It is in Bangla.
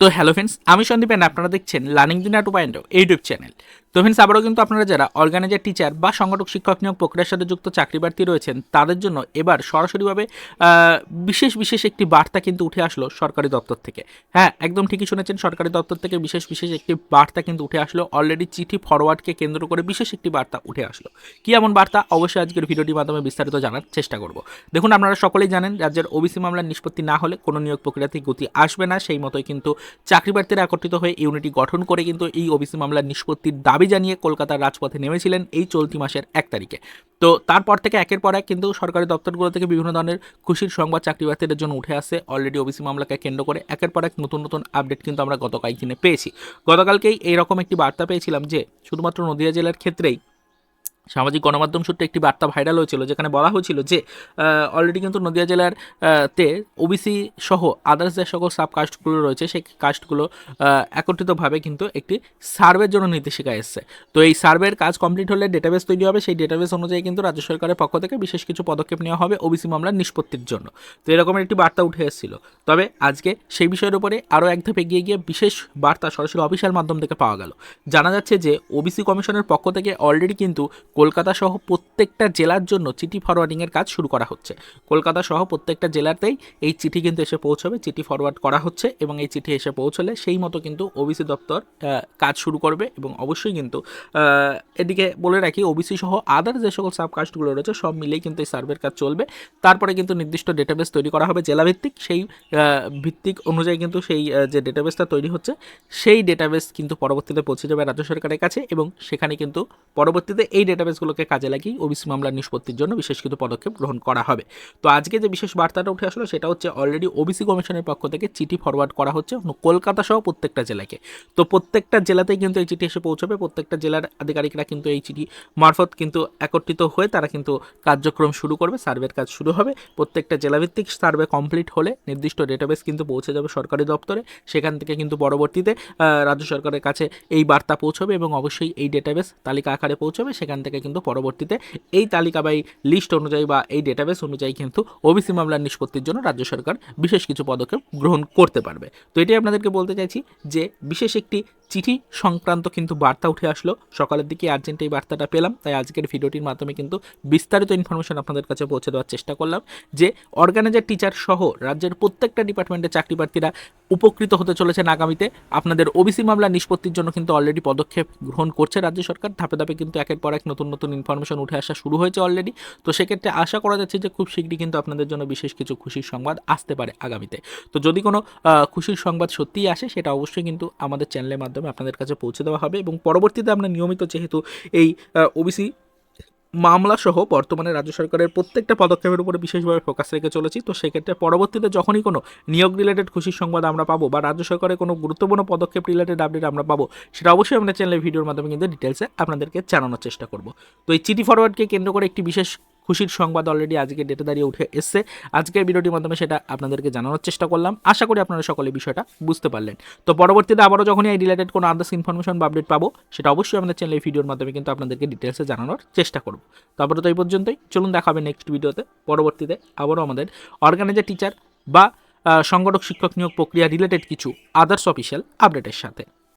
তো হ্যালো ফ্রেন্ডস আমি সন্দীপ and আপনারা দেখছেন learning Duniya two point YouTube channel তো ফ্রেন্ডস আবারও কিন্তু আপনারা যারা অর্গানাইজার টিচার বা সংগঠক, শিক্ষক নিয়োগ প্রক্রিয়ার সাথে যুক্ত চাকরি প্রার্থী রয়েছেন, তাদের জন্য এবার সরাসরিভাবে বিশেষ বিশেষ একটি বার্তা কিন্তু উঠে আসলো সরকারি দপ্তর থেকে। হ্যাঁ একদম ঠিকই শুনেছেন, সরকারি দপ্তর থেকে বিশেষ বিশেষ একটি বার্তা কিন্তু উঠে আসলো। অলরেডি চিঠি ফরওয়ার্ডকে কেন্দ্র করে বিশেষ একটি বার্তা উঠে আসলো। কি এমন বার্তা? অবশ্যই আজকের ভিডিওটির মাধ্যমে বিস্তারিত জানার চেষ্টা করব। দেখুন, আপনারা সকলেই জানেন, রাজ্যের ওবিসি মামলার নিষ্পত্তি না হলে কোনো নিয়োগ প্রক্রিয়াতে গতি আসবে না, সেই মতোই কিন্তু চাকরি প্রার্থীরা একত্রিত হয়ে ইউনিটি গঠন করে কিন্তু এই ওবিসি মামলার নিষ্পত্তির দাবি জানিয়ে কলকাতার রাজপথে নেমেছিলেন এই চলতি মাসের এক তারিখে। তো তারপর থেকে একের পর এক কিন্তু সরকারি দপ্তরগুলো থেকে বিভিন্ন ধরনের খুশির সংবাদ চাকরি প্রার্থীদের জন্য উঠে আসে। অলরেডি ওবিসি মামলাকে কেন্দ্র করে একের পর এক নতুন নতুন আপডেট কিন্তু আমরা গত কয়েকদিনে পেয়েছি। গতকালকেই এইরকম একটি বার্তা পেয়েছিলাম যে, শুধুমাত্র নদিয়া জেলার ক্ষেত্রেই সামাজিক গণমাধ্যম সূত্রে একটি বার্তা ভাইরাল হয়েছিল, যেখানে বলা হয়েছিল যে অলরেডি কিন্তু নদিয়া জেলার তে ওবিসি সহ আদার্স যে সকল সাব কাস্টগুলো রয়েছে, সেই কাস্টগুলো একত্রিতভাবে কিন্তু একটি সার্ভের জন্য নির্দেশিকা এসছে। তো এই সার্ভের কাজ কমপ্লিট হলে ডেটাবেস তৈরি হবে, সেই ডেটাবেস অনুযায়ী কিন্তু রাজ্য সরকারের পক্ষ থেকে বিশেষ কিছু পদক্ষেপ নেওয়া হবে ওবিসি মামলার নিষ্পত্তির জন্য। তো এরকমের একটি বার্তা উঠে এসেছিল। তবে আজকে সেই বিষয়ের উপরে আরও এক ধাপ এগিয়ে গিয়ে বিশেষ বার্তা সরাসরি অফিসিয়াল মাধ্যম থেকে পাওয়া গেল। জানা যাচ্ছে যে ওবিসি কমিশনের পক্ষ থেকে অলরেডি কিন্তু কলকাতা সহ প্রত্যেকটা জেলার জন্য চিঠি ফরওয়ার্ডিংয়ের কাজ শুরু করা হচ্ছে। কলকাতা সহ প্রত্যেকটা জেলাতেই এই চিঠি কিন্তু এসে পৌঁছবে, চিঠি ফরওয়ার্ড করা হচ্ছে এবং এই চিঠি এসে পৌঁছলে সেই মতো কিন্তু ওবিসি দপ্তর কাজ শুরু করবে এবং অবশ্যই কিন্তু এদিকে বলে রাখি ওবিসি সহ আদার যে সকল সাবকাস্টগুলো রয়েছে সব মিলেই কিন্তু এই সার্ভের কাজ চলবে। তারপরে কিন্তু নির্দিষ্ট ডেটাবেস তৈরি করা হবে জেলাভিত্তিক, সেই ভিত্তিক অনুযায়ী কিন্তু সেই যে ডেটাবেসটা তৈরি হচ্ছে, সেই ডেটাবেস কিন্তু পরবর্তীতে পৌঁছে যাবে রাজ্য সরকারের কাছে এবং সেখানে কিন্তু পরবর্তীতে এই ডেটাবেসগুলোকে কাজে লাগিয়ে ওবিসি মামলার নিষ্পত্তির জন্য বিশেষ কিছু পদক্ষেপ গ্রহণ করা হবে। তো আজকে যে বিশেষ বার্তাটা উঠে আসলো সেটা হচ্ছে অলরেডি ওবিসি কমিশনের পক্ষ থেকে চিঠি ফরওয়ার্ড করা হচ্ছে কলকাতা সহ প্রত্যেকটা জেলাকে। তো প্রত্যেকটা জেলাতেই কিন্তু এই চিঠি এসে পৌঁছবে। প্রত্যেকটা জেলার আধিকারিকরা কিন্তু এই চিঠি মারফত কিন্তু একত্রিত হয়ে তারা কিন্তু কার্যক্রম শুরু করবে, সার্ভের কাজ শুরু হবে। প্রত্যেকটা জেলাভিত্তিক সার্ভে কমপ্লিট হলে নির্দিষ্ট ডেটাবেস কিন্তু পৌঁছে যাবে সরকারি দপ্তরে। সেখান থেকে কিন্তু পরবর্তীতে রাজ্য সরকারের কাছে এই বার্তা পৌঁছবে এবং অবশ্যই এই ডেটাবেস তালিকা আকারে পৌঁছবে। সেখান থেকে কিন্তু পরবর্তীতে এই তালিকা বা এই লিস্ট অনুযায়ী বা এই ডেটাবেস অনুযায়ী কিন্তু ওবিসি মামলার নিষ্পত্তির জন্য রাজ্য সরকার বিশেষ কিছু পদক্ষেপ গ্রহণ করতে পারবে। তো এটাই আপনাদেরকে বলতে চাইছি যে বিশেষ একটি চিঠি সংক্রান্ত কিন্তু বার্তা উঠে আসলো। সকালের দিকে আর্জেন্ট এই বার্তাটা পেলাম, তাই আজকের ভিডিওটির মাধ্যমে কিন্তু বিস্তারিত ইনফরমেশন আপনাদের কাছে পৌঁছে দেওয়ার চেষ্টা করলাম যে অর্গানাইজার টিচার সহ রাজ্যের প্রত্যেকটা ডিপার্টমেন্টের চাকরি প্রার্থীরা উপকৃত হতে চলেছেন আগামীতে। আপনাদের ওবিসি মামলা নিষ্পত্তির জন্য কিন্তু অলরেডি পদক্ষেপ গ্রহণ করছে রাজ্য সরকার। ধাপে ধাপে কিন্তু একের পর এক নতুন নতুন ইনফরমেশন উঠে আসা শুরু হয়েছে অলরেডি তো সেক্ষেত্রে আশা করা যাচ্ছে যে খুব শীঘ্রই কিন্তু আপনাদের জন্য বিশেষ কিছু খুশির সংবাদ আসতে পারে আগামীতে। তো যদি কোনো খুশির সংবাদ সত্যিই আসে, সেটা অবশ্যই কিন্তু আমাদের চ্যানেলের মাধ্যমে আপনাদের কাছে পৌঁছে দেওয়া হবে এবং পরবর্তীতে আমরা নিয়মিত যেহেতু এই ওবিসি মামলা সহ বর্তমানে রাজ্য সরকারের প্রত্যেকটা পদক্ষেপের উপরে বিশেষভাবে ফোকাস রেখে চলেছি, তো সেক্ষেত্রে পরবর্তীতে যখনই কোনো নিয়োগ রিলেটেড খুশির সংবাদ আমরা পাবো বা রাজ্য সরকারের কোনো গুরুত্বপূর্ণ পদক্ষেপ রিলেটেড আপডেট আমরা পাবো, সেটা অবশ্যই আমরা চ্যানেলের ভিডিওর মাধ্যমে কিন্তু ডিটেলসে আপনাদেরকে জানানোর চেষ্টা করব। তো এই চিঠি ফরওয়ার্ডকে কেন্দ্র করে একটি বিশেষ খুশির সংবাদ অলরেডি আজকে ডেটে দাঁড়িয়ে উঠে এসছে। আজকের ভিডিওটির মাধ্যমে সেটা আপনাদেরকে জানানোর চেষ্টা করলাম। আশা করি আপনারা সকলে বিষয়টা বুঝতে পারলেন। তো পরবর্তীতে আবারও যখনই এই রিলেটেড কোনো আদার্স ইনফরমেশন বা আপডেট পাবো, সেটা অবশ্যই আমাদের চ্যানেলের ভিডিওর মাধ্যমে কিন্তু আপনাদেরকে ডিটেলসে জানানোর চেষ্টা করব। তারপরে তো এই পর্যন্তই। চলুন দেখা হবে নেক্সট ভিডিওতে। পরবর্তীতে আবারও আমাদের অর্গানাইজার টিচার বা সংগঠক, শিক্ষক নিয়োগ প্রক্রিয়া রিলেটেড কিছু আদার্স অফিসিয়াল আপডেটের সাথে।